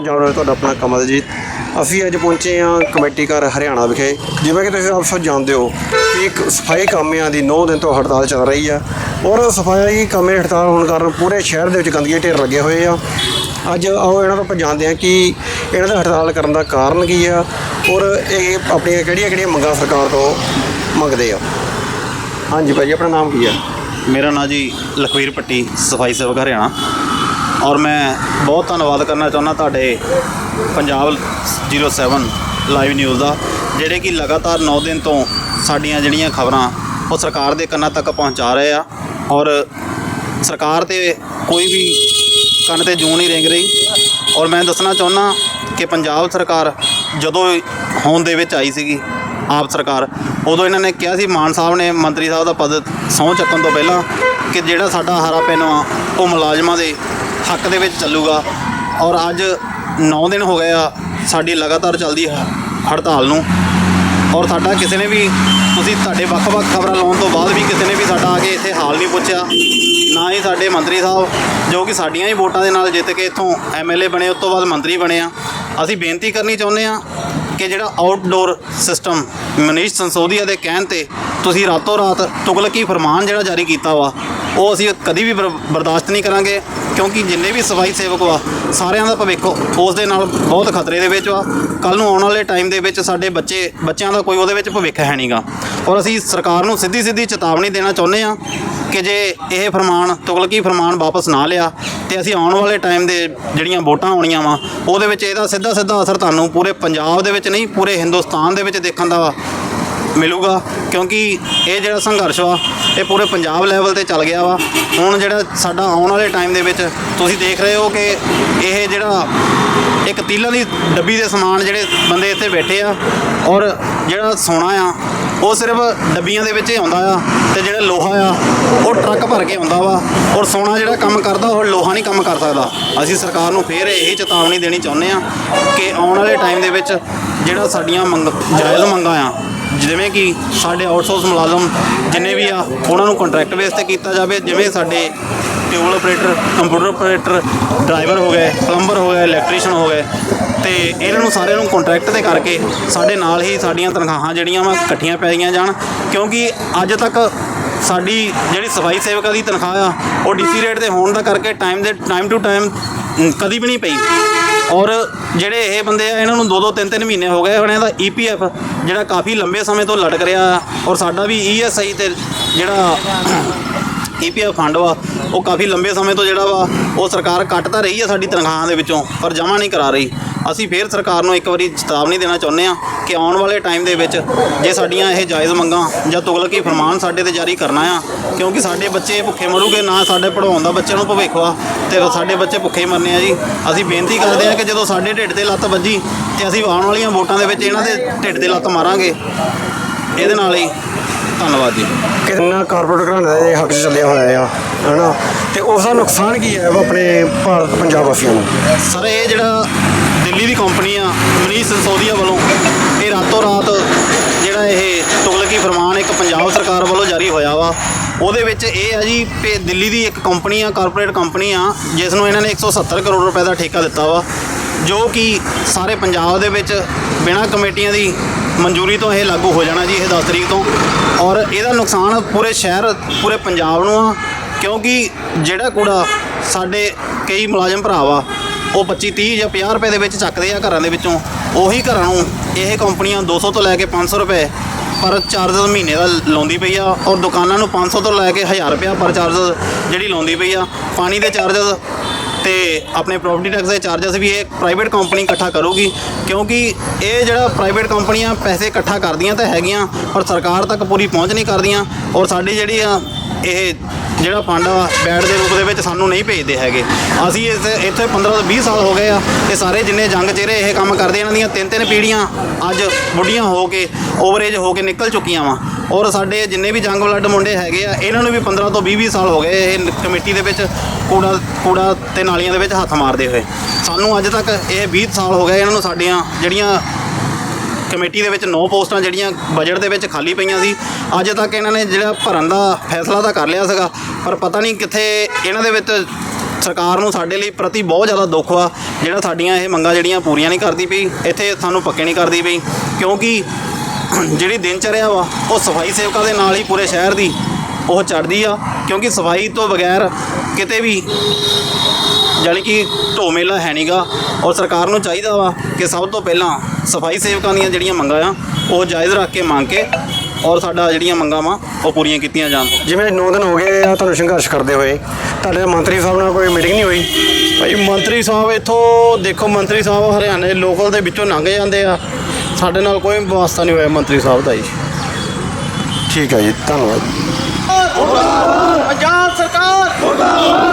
ਪੰਜਾਬ ਨਾਲ ਤੁਹਾਡਾ ਆਪਣਾ ਕਮਲਜੀਤ ਅਸੀਂ ਅੱਜ ਪਹੁੰਚੇ ਹਾਂ ਕਮੇਟੀ ਘਰ ਹਰਿਆਣਾ ਵਿਖੇ। ਜਿਵੇਂ ਕਿ ਤੁਸੀਂ ਆਪ ਸਭ ਜਾਣਦੇ ਹੋ ਕਿ ਇੱਕ ਸਫ਼ਾਈ ਕਾਮਿਆਂ ਦੀ 9 ਦਿਨ ਤੋਂ ਹੜਤਾਲ ਚੱਲ ਰਹੀ ਆ। ਔਰ ਸਫ਼ਾਈ ਕਾਮੇ ਹੜਤਾਲ ਹੋਣ ਕਾਰਨ ਪੂਰੇ ਸ਼ਹਿਰ ਦੇ ਵਿੱਚ ਗੰਦਗੀ ਢੇਰ ਲੱਗੇ ਹੋਏ ਆ। ਅੱਜ ਆਓ ਇਹਨਾਂ ਤੋਂ ਆਪਾਂ ਜਾਣਦੇ ਹਾਂ ਕਿ ਇਹਨਾਂ ਦਾ ਹੜਤਾਲ ਕਰਨ ਦਾ ਕਾਰਨ ਕੀ ਆ ਔਰ ਇਹ ਆਪਣੀਆਂ ਕਿਹੜੀਆਂ ਕਿਹੜੀਆਂ ਮੰਗਾਂ ਸਰਕਾਰ ਤੋਂ ਮੰਗਦੇ ਆ। ਹਾਂਜੀ ਭਾਜੀ ਆਪਣਾ ਨਾਮ ਕੀ ਆ? ਮੇਰਾ ਨਾਂ ਜੀ ਲਖਵੀਰ ਪੱਟੀ, ਸਫ਼ਾਈ ਸੇਵਕ ਹਰਿਆਣਾ। ਔਰ ਮੈਂ ਬਹੁਤ ਧੰਨਵਾਦ ਕਰਨਾ ਚਾਹੁੰਦਾ ਤੁਹਾਡੇ ਪੰਜਾਬ 07 ਲਾਈਵ ਨਿਊਜ਼ ਦਾ, ਜਿਹੜੇ ਕਿ ਲਗਾਤਾਰ 9 ਦਿਨ ਤੋਂ ਸਾਡੀਆਂ ਜਿਹੜੀਆਂ ਖਬਰਾਂ ਉਹ ਸਰਕਾਰ ਦੇ ਕੰਨਾਂ ਤੱਕ ਪਹੁੰਚਾ ਰਹੇ ਆ। ਔਰ ਸਰਕਾਰ ਤੇ ਕੋਈ ਵੀ ਕੰਨ ਤੇ ਜੂੰ ਨਹੀਂ ਰਿੰਗ ਰਹੀ। ਔਰ ਮੈਂ ਦੱਸਣਾ ਚਾਹੁੰਦਾ ਕਿ ਪੰਜਾਬ ਸਰਕਾਰ ਜਦੋਂ ਹੋਂਦ ਦੇ ਵਿੱਚ ਆਈ ਸੀਗੀ, ਆਪ ਸਰਕਾਰ, ਉਦੋਂ ਇਹਨਾਂ ਨੇ ਕਿਹਾ ਸੀ, ਮਾਨ ਸਾਹਿਬ ਨੇ ਮੰਤਰੀ ਸਾਹਿਬ ਦਾ ਪਦ ਸਹੁੰ ਚੱਕਣ ਤੋਂ ਪਹਿਲਾਂ ਕਿ ਜਿਹੜਾ ਸਾਡਾ ਹਰਾ ਪੈਨ ਆ ਉਹ ਮੁਲਾਜ਼ਮਾਂ ਦੇ ਹੱਕ ਦੇ ਵਿੱਚ ਚੱਲੂਗਾ ਔਰ ਅੱਜ 9 ਦਿਨ ਹੋ ਗਏ ਆ, ਸਾਡੀ ਲਗਾਤਾਰ ਚੱਲਦੀ ਹੜਤਾਲ ਨੂੰ। ਔਰ ਸਾਡਾ ਕਿਸੇ ਨੇ ਵੀ, ਤੁਸੀਂ ਤੁਹਾਡੇ ਵੱਖ-ਵੱਖ ਖਬਰਾਂ ਲਾਉਣ ਤੋਂ ਬਾਅਦ ਵੀ ਕਿਸੇ ਨੇ ਵੀ ਸਾਡਾ ਆ ਕੇ ਇੱਥੇ ਹਾਲ ਨਹੀਂ ਪੁੱਛਿਆ, ਨਾ ਹੀ ਸਾਡੇ ਮੰਤਰੀ ਸਾਹਿਬ, ਜੋ ਕਿ ਸਾਡੀਆਂ ਹੀ ਵੋਟਾਂ ਦੇ ਨਾਲ ਜਿੱਤ ਕੇ ਇੱਥੋਂ ਐਮਐਲਏ ਬਣੇ, ਉਸ ਤੋਂ ਬਾਅਦ ਮੰਤਰੀ ਬਣੇ ਆ। ਅਸੀਂ ਬੇਨਤੀ ਕਰਨੀ ਚਾਹੁੰਦੇ ਆ ਕਿ ਜਿਹੜਾ ਆਊਟਡੋਰ ਸਿਸਟਮ ਮਨੀਸ਼ ਸੰਸੋਦੀਆ ਦੇ ਕਹਿਣ ਤੇ ਤੁਸੀਂ ਰਾਤੋਂ ਰਾਤ ਤੁਗਲਕੀ ਫਰਮਾਨ ਜਿਹੜਾ ਜਾਰੀ ਕੀਤਾ ਵਾ ਉਹ ਅਸੀਂ ਕਦੀ ਵੀ ਬਰ- ਬਰਦਾਸ਼ਤ ਨਹੀਂ ਕਰਾਂਗੇ, ਕਿਉਂਕਿ ਜਿੰਨੇ ਵੀ ਸਫ਼ਾਈ ਸੇਵਕ ਵਾ, ਸਾਰਿਆਂ ਦਾ ਭਵਿੱਖ ਉਸ ਦੇ ਨਾਲ ਬਹੁਤ ਖਤਰੇ ਦੇ ਵਿੱਚ ਵਾ। ਕੱਲ ਨੂੰ ਆਉਣ ਵਾਲੇ ਟਾਈਮ ਦੇ ਵਿੱਚ ਸਾਡੇ ਬੱਚੇ, ਬੱਚਿਆਂ ਦਾ ਕੋਈ ਉਹਦੇ ਵਿੱਚ ਭਵਿੱਖ ਹੈ ਨਹੀਂਗਾ ਔਰ ਅਸੀਂ ਸਰਕਾਰ ਨੂੰ ਸਿੱਧੀ ਸਿੱਧੀ ਚੇਤਾਵਨੀ ਦੇਣਾ ਚਾਹੁੰਦੇ ਹਾਂ ਕਿ ਜੇ ਇਹ ਫਰਮਾਨ, ਤੁਗਲਕੀ ਫਰਮਾਨ ਵਾਪਸ ਨਾ ਲਿਆ, ਤੇ ਅਸੀਂ ਆਉਣ ਵਾਲੇ ਟਾਈਮ ਦੇ ਜਿਹੜੀਆਂ ਵੋਟਾਂ ਆਉਣੀਆਂ ਵਾ, ਉਹਦੇ ਵਿੱਚ ਇਹਦਾ ਸਿੱਧਾ ਸਿੱਧਾ ਅਸਰ ਤੁਹਾਨੂੰ ਪੂਰੇ ਪੰਜਾਬ ਦੇ ਵਿੱਚ ਨਹੀਂ, ਪੂਰੇ ਹਿੰਦੁਸਤਾਨ ਦੇ ਵਿੱਚ ਦੇਖਣ ਦਾ ਵਾ ਮਿਲੂਗਾ, ਕਿਉਂਕਿ ਇਹ ਜਿਹੜਾ ਸੰਘਰਸ਼ ਵਾ, ਇਹ ਪੂਰੇ ਪੰਜਾਬ ਲੈਵਲ ਤੇ ਚੱਲ ਗਿਆ ਵਾ। ਹੁਣ ਜਿਹੜਾ ਸਾਡਾ ਆਉਣ ਵਾਲੇ ਟਾਈਮ ਦੇ ਵਿੱਚ, ਤੁਸੀਂ ਦੇਖ ਰਹੇ ਹੋ ਕਿ ਇਹ ਜਿਹੜਾ ਇੱਕ ਤੀਲਾਂ ਦੀ ਡੱਬੀ ਦੇ ਸਮਾਨ ਜਿਹੜੇ ਬੰਦੇ ਇੱਥੇ ਬੈਠੇ ਆ, ਔਰ ਜਿਹੜਾ ਸੋਨਾ ਆ, ਉਹ ਸਿਰਫ ਡੱਬੀਆਂ ਦੇ ਵਿੱਚ ਹੀ ਆਉਂਦਾ ਆ, ਤੇ ਜਿਹੜਾ ਲੋਹਾ ਆ, ਉਹ ਟਰੱਕ ਭਰ ਕੇ ਆਉਂਦਾ ਵਾ, ਔਰ ਸੋਨਾ ਜਿਹੜਾ ਕੰਮ ਕਰਦਾ, ਉਹ ਲੋਹਾ ਨਹੀਂ ਕੰਮ ਕਰ ਸਕਦਾ। ਅਸੀਂ ਸਰਕਾਰ ਨੂੰ ਫੇਰ ਇਹ ਚੇਤਾਵਨੀ ਦੇਣੀ ਚਾਹੁੰਦੇ ਆ ਕਿ ਆਉਣ ਵਾਲੇ ਟਾਈਮ ਦੇ ਵਿੱਚ ਜਿਹੜਾ ਸਾਡੀਆਂ ਮੰਗ, ਜਾਇਜ਼ ਮੰਗਾਂ ਆ ਜਿਵੇਂ ਕਿ ਸਾਡੇ ਆਊਟਸੋਰਸ ਮੁਲਾਜ਼ਮ ਜਿੰਨੇ ਵੀ ਆ, ਉਹਨਾਂ ਨੂੰ ਕੰਟਰੈਕਟ ਬੇਸ ਤੇ ਕੀਤਾ ਜਾਵੇ, ਜਿਵੇਂ ਸਾਡੇ tubewell operator computer operator driver ਹੋ ਗਏ ਪਲੰਬਰ ਹੋ ਗਏ ਇਲੈਕਟ੍ਰੀਸ਼ੀਅਨ ਹੋ ਗਏ, ਤੇ ਇਹਨਾਂ ਨੂੰ ਸਾਰਿਆਂ ਨੂੰ ਕੰਟਰੈਕਟ ਤੇ ਕਰਕੇ ਸਾਡੇ ਨਾਲ ਹੀ ਸਾਡੀਆਂ ਤਨਖਾਹਾਂ ਜਿਹੜੀਆਂ ਵਾ ਇਕੱਠੀਆਂ ਪੈ ਰਹੀਆਂ ਜਾਣ, ਕਿਉਂਕਿ ਅੱਜ ਤੱਕ ਸਾਡੀ ਜਿਹੜੀ ਸਫ਼ਾਈ ਸੇਵਕਾਂ ਦੀ ਤਨਖਾਹ ਆ, ਉਹ ਡੀਸੀ ਰੇਟ ਤੇ ਹੋਣ ਦਾ ਕਰਕੇ ਟਾਈਮ ਦੇ ਟਾਈਮ ਟੂ ਟਾਈਮ ਕਦੀ ਵੀ ਨਹੀਂ ਪਈ। ਔਰ ਜਿਹੜੇ ਇਹ ਬੰਦੇ ਆ, ਇਹਨਾਂ ਨੂੰ 2-2 3-3 ਮਹੀਨੇ ਹੋ ਗਏ ਹੁਣ ਇਹਦਾ ਈਪੀਐਫ ਜਿਹੜਾ ਕਾਫੀ ਲੰਬੇ ਸਮੇਂ ਤੋਂ ਲਟਕ ਰਿਹਾ ਔਰ ਸਾਡਾ ਵੀ ਈਐਸਆਈ ਤੇ ਜਿਹੜਾ ਈਪੀਐਫ ਫੰਡ ਵਾ, ਉਹ ਕਾਫੀ ਲੰਬੇ ਸਮੇਂ ਤੋਂ ਜਿਹੜਾ ਵਾ, ਉਹ ਸਰਕਾਰ ਕੱਟ ਤਾਂ ਰਹੀ ਆ ਸਾਡੀ ਤਨਖਾਹਾਂ ਦੇ ਵਿੱਚੋਂ, ਪਰ ਜਮ੍ਹਾਂ ਨਹੀਂ ਕਰਾ ਰਹੀ। ਅਸੀਂ ਫੇਰ ਸਰਕਾਰ ਨੂੰ ਇੱਕ ਵਾਰੀ ਚੇਤਾਵਨੀ ਦੇਣਾ ਚਾਹੁੰਦੇ ਆ ਕਿ ਆਉਣ ਵਾਲੇ ਟਾਈਮ ਦੇ ਵਿੱਚ ਜੇ ਸਾਡੀਆਂ ਇਹ ਜਾਇਜ਼ ਮੰਗਾਂ ਜਾਂ ਤੁਗਲਕੀ ਫਰਮਾਨ ਸਾਡੇ ਤੇ ਜਾਰੀ ਕਰਨਾ ਆ, ਕਿਉਂਕਿ ਸਾਡੇ ਬੱਚੇ ਭੁੱਖੇ ਮਰੂਗੇ, ਨਾ ਸਾਡੇ ਪੜਾਉਣ ਦਾ ਬੱਚਿਆਂ ਨੂੰ ਭਵਿੱਖ ਵਾ, ਤੇ ਸਾਡੇ ਬੱਚੇ ਭੁੱਖੇ ਹੀ ਮਰਨੇ ਆ ਜੀ। ਅਸੀਂ ਬੇਨਤੀ ਕਰਦੇ ਆ ਕਿ ਜਦੋਂ ਸਾਡੇ ਢਿੱਡ ਤੇ ਲੱਤ ਵੱਜੀ, ਤੇ ਅਸੀਂ ਆਉਣ ਵਾਲੀਆਂ ਵੋਟਾਂ ਦੇ ਵਿੱਚ ਇਹਨਾਂ ਦੇ ਢਿੱਡ ਤੇ ਲੱਤ ਮਾਰਾਂਗੇ। ਇਹਦੇ ਨਾਲ ਹੀ ਧੰਨਵਾਦ ਜੀ। ਕਿੰਨਾ ਕਾਰਪੋਰੇਟ ਘਰਾਣੇ ਦੇ ਹੱਕ 'ਚ ਚੱਲਿਆ ਹੋਇਆ ਆ ਹਨਾ? ਤੇ ਉਸ ਦਾ ਨੁਕਸਾਨ ਕੀ ਹੈ ਉਹ ਆਪਣੇ ਭਾਰਤ ਪੰਜਾਬ ਵਾਸੀਆਂ ਨੂੰ? ਸਰ ਇਹ ਜਿਹੜਾ ਦਿੱਲੀ ਦੀ ਕੰਪਨੀ ਆ ਮਨੀਸ਼ ਸੰਸੋਦੀਆ ਵੱਲੋਂ ਇਹ ਰਾਤੋਂ ਰਾਤ ਜਿਹੜਾ ਇਹ ਤੁਗਲਕੀ ਫਰਮਾਨ ਇੱਕ ਪੰਜਾਬ ਸਰਕਾਰ ਵੱਲੋਂ ਜਾਰੀ ਹੋਇਆ ਵਾ। ਉਹਦੇ ਵਿੱਚ ਇਹ ਆ ਜੀ ਕਿ ਦਿੱਲੀ ਦੀ ਇੱਕ ਕੰਪਨੀ ਆ ਕਾਰਪੋਰੇਟ ਕੰਪਨੀ ਆ ਜਿਸ ਨੂੰ ਇਹਨਾਂ ਨੇ 170 ਕਰੋੜ ਰੁਪਏ ਦਾ ਠੇਕਾ ਦਿੱਤਾ ਵਾ। ਜੋ ਕਿ ਸਾਰੇ ਪੰਜਾਬ ਦੇ ਵਿੱਚ ਬਿਨਾਂ ਕਮੇਟੀਆਂ ਦੀ ਮਨਜ਼ੂਰੀ ਤੋਂ ਇਹ ਲਾਗੂ ਹੋ ਜਾਣਾ ਜੀ, ਇਹ 10 ਤਰੀਕ ਤੋਂ। ਔਰ ਇਹਦਾ ਨੁਕਸਾਨ ਪੂਰੇ ਸ਼ਹਿਰ, ਪੂਰੇ ਪੰਜਾਬ ਨੂੰ ਆ, ਕਿਉਂਕਿ ਜਿਹੜਾ ਕੂੜਾ ਸਾਡੇ ਕਈ ਮੁਲਾਜ਼ਮ ਭਰਾ ਵਾ, ਉਹ 25 30 ਜਾਂ 50 ਰੁਪਏ ਦੇ ਵਿੱਚ ਚੱਕਦੇ ਆ ਘਰਾਂ ਦੇ ਵਿੱਚੋਂ। ਉਹੀ ਘਰਾਂ ਨੂੰ ਇਹ ਕੰਪਨੀਆਂ 200 ਤੋਂ ਲੈ ਕੇ 500 ਰੁਪਏ ਪਰ ਚਾਰਜ ਮਹੀਨੇ ਦਾ ਲਾਉਂਦੀ ਪਈ ਆ, ਔਰ ਦੁਕਾਨਾਂ ਨੂੰ 500 ਤੋਂ ਲੈ ਕੇ 1000 ਰੁਪਏ ਪਰ ਚਾਰਜ ਜਿਹੜੀ ਲਾਉਂਦੀ ਪਈ ਆ। ਪਾਣੀ ਦੇ ਚਾਰਜਸ ਤੇ ਆਪਣੇ ਪ੍ਰੋਪਰਟੀ ਟੈਕਸ ਦੇ ਚਾਰਜਸ ਵੀ ਇਹ ਪ੍ਰਾਈਵੇਟ ਕੰਪਨੀ ਇਕੱਠਾ ਕਰੂਗੀ, ਕਿਉਂਕਿ ਇਹ ਜਿਹੜਾ ਪ੍ਰਾਈਵੇਟ ਕੰਪਨੀਆਂ ਪੈਸੇ ਇਕੱਠਾ ਕਰਦੀਆਂ ਤਾਂ ਹੈਗੀਆਂ, ਪਰ ਸਰਕਾਰ ਤੱਕ ਪੂਰੀ ਪਹੁੰਚ ਨਹੀਂ ਕਰਦੀਆਂ, ਔਰ ਸਾਡੀ ਜਿਹੜੀ ਆ ਇਹ ਜਿਹੜਾ ਫੰਡ ਆ, ਬੈਡ ਦੇ ਰੂਪ ਦੇ ਵਿੱਚ ਸਾਨੂੰ ਨਹੀਂ ਭੇਜਦੇ ਹੈਗੇ। ਅਸੀਂ ਇਸ ਇੱਥੇ 15 ਤੋਂ 20 ਸਾਲ ਹੋ ਗਏ ਆ, ਤੇ ਸਾਰੇ ਜਿੰਨੇ ਜੰਗ ਚਿਹਰੇ ਇਹ ਕੰਮ ਕਰਦੇ ਇਹਨਾਂ ਦੀਆਂ ਤਿੰਨ ਤਿੰਨ ਪੀੜ੍ਹੀਆਂ ਅੱਜ ਬੁੱਢੀਆਂ ਹੋ ਕੇ ਓਵਰੇਜ ਹੋ ਕੇ ਨਿਕਲ ਚੁੱਕੀਆਂ ਵਾ। ਔਰ ਸਾਡੇ ਜਿੰਨੇ ਵੀ ਜੰਗ ਬਲੱਡ ਮੁੰਡੇ ਹੈਗੇ ਆ, ਇਹਨਾਂ ਨੂੰ ਵੀ 15 ਤੋਂ 20 20 ਸਾਲ ਹੋ ਗਏ ਇਹ ਕਮੇਟੀ ਦੇ ਵਿੱਚ ਕੂੜਾ ਕੂੜਾ ਤੇ ਨਾਲੀਆਂ ਦੇ ਵਿੱਚ ਹੱਥ ਮਾਰਦੇ ਹੋਏ। ਸਾਨੂੰ ਅੱਜ ਤੱਕ ਇਹ 20 ਸਾਲ ਹੋ ਗਏ ਇਹਨਾਂ ਨੂੰ ਸਾਡੀਆਂ ਜਿਹੜੀਆਂ ਕਮੇਟੀ ਦੇ ਵਿੱਚ 9 ਪੋਸਟਾਂ ਜਿਹੜੀਆਂ ਬਜਟ ਦੇ ਵਿੱਚ ਖਾਲੀ ਪਈਆਂ ਸੀ, ਅੱਜ ਤੱਕ ਇਹਨਾਂ ਨੇ ਜਿਹੜਾ ਭਰਨ ਦਾ ਫੈਸਲਾ ਤਾਂ ਕਰ ਲਿਆ ਸੀਗਾ, ਪਰ ਪਤਾ ਨਹੀਂ ਕਿੱਥੇ ਇਹਨਾਂ ਦੇ ਵਿੱਚ ਸਰਕਾਰ ਨੂੰ ਸਾਡੇ ਲਈ ਪ੍ਰਤੀ ਬਹੁਤ ਜ਼ਿਆਦਾ ਦੁੱਖ ਵਾ, ਜਿਹੜਾ ਸਾਡੀਆਂ ਇਹ ਮੰਗਾਂ ਜਿਹੜੀਆਂ ਪੂਰੀਆਂ ਨਹੀਂ ਕਰਦੀ ਪਈ, ਇੱਥੇ ਸਾਨੂੰ ਪੱਕੇ ਨਹੀਂ ਕਰਦੀ ਪਈ, ਕਿਉਂਕਿ ਜਿਹੜੀ ਦਿਨਚਰਿਆ ਵਾ, ਉਹ ਸਫ਼ਾਈ ਸੇਵਕਾਂ ਦੇ ਨਾਲ ਹੀ ਪੂਰੇ ਸ਼ਹਿਰ ਦੀ ਉਹ ਚੜਦੀ ਆ ਕਿਉਂਕਿ ਸਫ਼ਾਈ ਤੋਂ ਬਗੈਰ ਕਿਤੇ ਵੀ ਜਾਣੀ ਕਿ ਢੋ ਮੇਲਾ ਹੈ ਨਹੀਂਗਾ ਔਰ ਸਰਕਾਰ ਨੂੰ ਚਾਹੀਦਾ ਵਾ ਕਿ ਸਭ ਤੋਂ ਪਹਿਲਾਂ ਸਫ਼ਾਈ ਸੇਵਕਾਂ ਦੀਆਂ ਜਿਹੜੀਆਂ ਮੰਗਾਂ ਆ ਉਹ ਜਾਇਜ਼ ਰੱਖ ਕੇ ਮੰਗ ਕੇ ਔਰ ਸਾਡਾ ਜਿਹੜੀਆਂ ਮੰਗਾਂ ਵਾ ਉਹ ਪੂਰੀਆਂ ਕੀਤੀਆਂ ਜਾਣ। ਜਿਵੇਂ 9 ਦਿਨ ਹੋ ਗਏ ਆ ਤੁਹਾਨੂੰ ਸੰਘਰਸ਼ ਕਰਦੇ ਹੋਏ ਤੁਹਾਡੇ ਮੰਤਰੀ ਸਾਹਿਬ ਨਾਲ ਕੋਈ ਮੀਟਿੰਗ ਨਹੀਂ ਹੋਈ? ਭਾਈ ਮੰਤਰੀ ਸਾਹਿਬ ਇੱਥੋਂ ਦੇਖੋ ਮੰਤਰੀ ਸਾਹਿਬ ਹਰਿਆਣੇ ਲੋਕਲ ਦੇ ਵਿੱਚੋਂ ਲੰਘ ਜਾਂਦੇ ਆ। ਸਾਡੇ ਨਾਲ ਕੋਈ ਵਾਸਤਾ ਨਹੀਂ ਹੋਇਆ ਮੰਤਰੀ ਸਾਹਿਬ ਦਾ ਜੀ। ਠੀਕ ਹੈ ਜੀ ਧੰਨਵਾਦ। ਪੰਜਾਬ ਸਰਕਾਰ